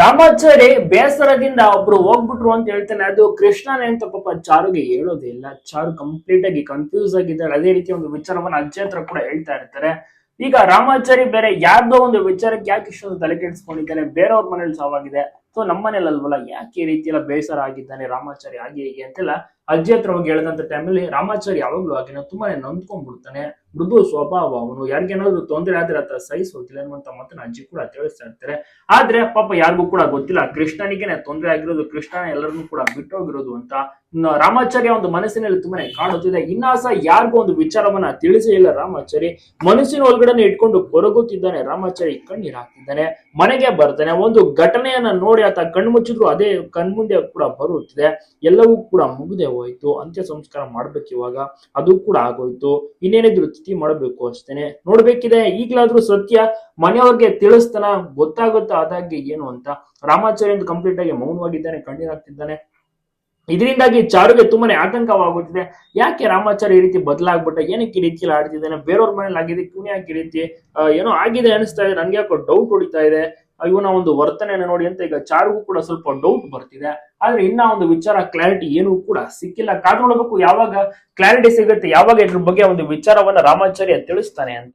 ರಾಮಾಚಾರಿ ಬೇಸರದಿಂದ ಒಬ್ರು ಹೋಗ್ಬಿಟ್ರು ಅಂತ ಹೇಳ್ತಾನೆ, ಅದು ಕೃಷ್ಣನೇ ಅಂತ ಪಾಪ ಚಾರುಗೆ ಹೇಳೋದೇ ಇಲ್ಲ. ಚಾರು ಕಂಪ್ಲೀಟ್ ಆಗಿ ಕನ್ಫ್ಯೂಸ್ ಆಗಿದ್ದಾರೆ ಅದೇ ರೀತಿ ಒಂದು ವಿಚಾರವನ್ನ ಅಜ್ಜಿ ಕೂಡ ಹೇಳ್ತಾ ಇರ್ತಾರೆ. ಈಗ ರಾಮಾಚಾರಿ ಬೇರೆ ಯಾರ್ದೋ ಒಂದು ವಿಚಾರಕ್ಕೆ ಯಾಕೆ ಇಷ್ಟೊಂದು ತಲೆ ಕೆಡಿಸ್ಕೊಂಡಿದ್ದಾನೆ? ಬೇರೆಯವ್ರ ಮನೇಲಿ ಸಾವಾಗಿದೆ ಸೊ ನಮ್ಮ ಮನೇಲಿ ಅಲ್ವಲ್ಲ, ಯಾಕೆ ಈ ರೀತಿ ಎಲ್ಲ ಬೇಸರ ಆಗಿದ್ದಾನೆ ರಾಮಾಚಾರಿ, ಹಾಗೆ ಹೀಗೆ ಅಂತೆಲ್ಲ ಅಜ್ಜಿ ಹತ್ರ ಹೋಗಿ ಹೇಳಿದಂತ ಟೈಮಲ್ಲಿ ರಾಮಾಚಾರಿ ಯಾವಾಗ್ಲೂ ಆಗಿನ ತುಂಬಾನೇ ನೊಂದ್ಕೊಂಡ್ಬಿಡ್ತಾನೆ. ಮೃದು ಸ್ವಭಾವ ಅವನು. ಯಾರಿಗೇನಾದ್ರು ತೊಂದರೆ ಆದ್ರೆ ಆತ ಸಹಿಸೋದಿಲ್ಲ ಅನ್ನುವಂತ ಮಾತನ್ನ ಅಜ್ಜಿ ಕೂಡ ತಿಳಿಸ್ತಾ ಇರ್ತಾರೆ. ಆದ್ರೆ ಪಾಪ ಯಾರಿಗೂ ಕೂಡ ಗೊತ್ತಿಲ್ಲ. ಕೃಷ್ಣನಿಗೆನೆ ತೊಂದರೆ ಆಗಿರೋದು, ಕೃಷ್ಣನ ಎಲ್ಲರನ್ನೂ ಕೂಡ ಬಿಟ್ಟೋಗಿರೋದು ಅಂತ. ರಾಮಾಚಾರ್ಯ ಒಂದು ಮನಸ್ಸಿನಲ್ಲಿ ತುಂಬಾನೇ ಕಾಣುತ್ತಿದೆ ಇನ್ನಾಸ ಯಾರಿಗೂ ಒಂದು ವಿಚಾರವನ್ನ ತಿಳಿಸೇ ಇಲ್ಲ ರಾಮಾಚಾರಿ. ಮನಸ್ಸಿನ ಒಳಗಡೆ ಇಟ್ಕೊಂಡು ಕೊರಗುತ್ತಿದ್ದಾನೆ ರಾಮಾಚಾರಿ, ಕಣ್ಣೀರ್ ಹಾಕ್ತಿದ್ದಾನೆ. ಮನೆಗೆ ಬರ್ತಾನೆ. ಒಂದು ಘಟನೆಯನ್ನ ನೋಡಿ ಆತ ಕಣ್ಣು ಮುಚ್ಚಿದ್ರು ಅದೇ ಕಣ್ಮುಂದೆ ಕೂಡ ಬರುತ್ತಿದೆ. ಎಲ್ಲವೂ ಕೂಡ ಮುಗಿದೇ ಹೋಯ್ತು. ಅಂತ್ಯ ಸಂಸ್ಕಾರ ಮಾಡ್ಬೇಕು ಇವಾಗ. ಅದು ಕೂಡ ಆಗೋಯ್ತು. ಇನ್ನೇನಿದ್ರು ತಿಥಿ ಮಾಡಬೇಕು ಅಷ್ಟೇನೆ. ನೋಡ್ಬೇಕಿದೆ. ಈಗಲಾದ್ರೂ ಸತ್ಯ. ಮನೆಯವ್ರಿಗೆ ತಿಳಿಸ್ತಾನ. ಗೊತ್ತಾಗುತ್ತಾ ಆದಾಗೆ ಏನು ಅಂತ. ರಾಮಾಚಾರ್ಯ ಕಂಪ್ಲೀಟ್ ಆಗಿ ಮೌನವಾಗಿದ್ದಾನೆ ಕಣ್ಣೀರಾಗ್ತಿದ್ದಾನೆ ಇದರಿಂದಾಗಿ ಚಾರುಗೆ ತುಂಬಾನೇ ಆತಂಕವಾಗುತ್ತಿದೆ. ಯಾಕೆ ರಾಮಾಚಾರ್ಯ ಈ ರೀತಿ ಬದಲಾಗ್ಬಿಟ್ಟ? ಏನಕ್ಕೆ ಈ ರೀತಿ ಆಡ್ತಿದ್ದಾನೆ? ಬೇರೆಯವ್ರ ಮನೇಲಿ ಆಗಿದೆ ಇವನು ಯಾಕೆ ಈ ರೀತಿ ಏನೋ ಆಗಿದೆ ಅನಿಸ್ತಾ ಇದೆ. ನನ್ಗೆ ಯಾಕೋ ಡೌಟ್ ಹೊಡಿತಾ ಇದೆ. ಇವನ ಒಂದು ವರ್ತನೆಯನ್ನು ನೋಡಿ ಅಂತ ಈಗ ಚಾರ್ಗೂ ಕೂಡ ಸ್ವಲ್ಪ ಡೌಟ್ ಬರ್ತಿದೆ. ಆದ್ರೆ ಇನ್ನ ಒಂದು ವಿಚಾರ ಕ್ಲಾರಿಟಿ ಏನು ಕೂಡ ಸಿಕ್ಕಿಲ್ಲ. ಕಾದು ನೋಡ್ಬೇಕು, ಯಾವಾಗ ಕ್ಲಾರಿಟಿ ಸಿಗುತ್ತೆ, ಯಾವಾಗ ಇದ್ರ ಬಗ್ಗೆ ಒಂದು ವಿಚಾರವನ್ನ ರಾಮಾಚಾರ್ಯ ತಿಳಿಸ್ತಾನೆ ಅಂತ.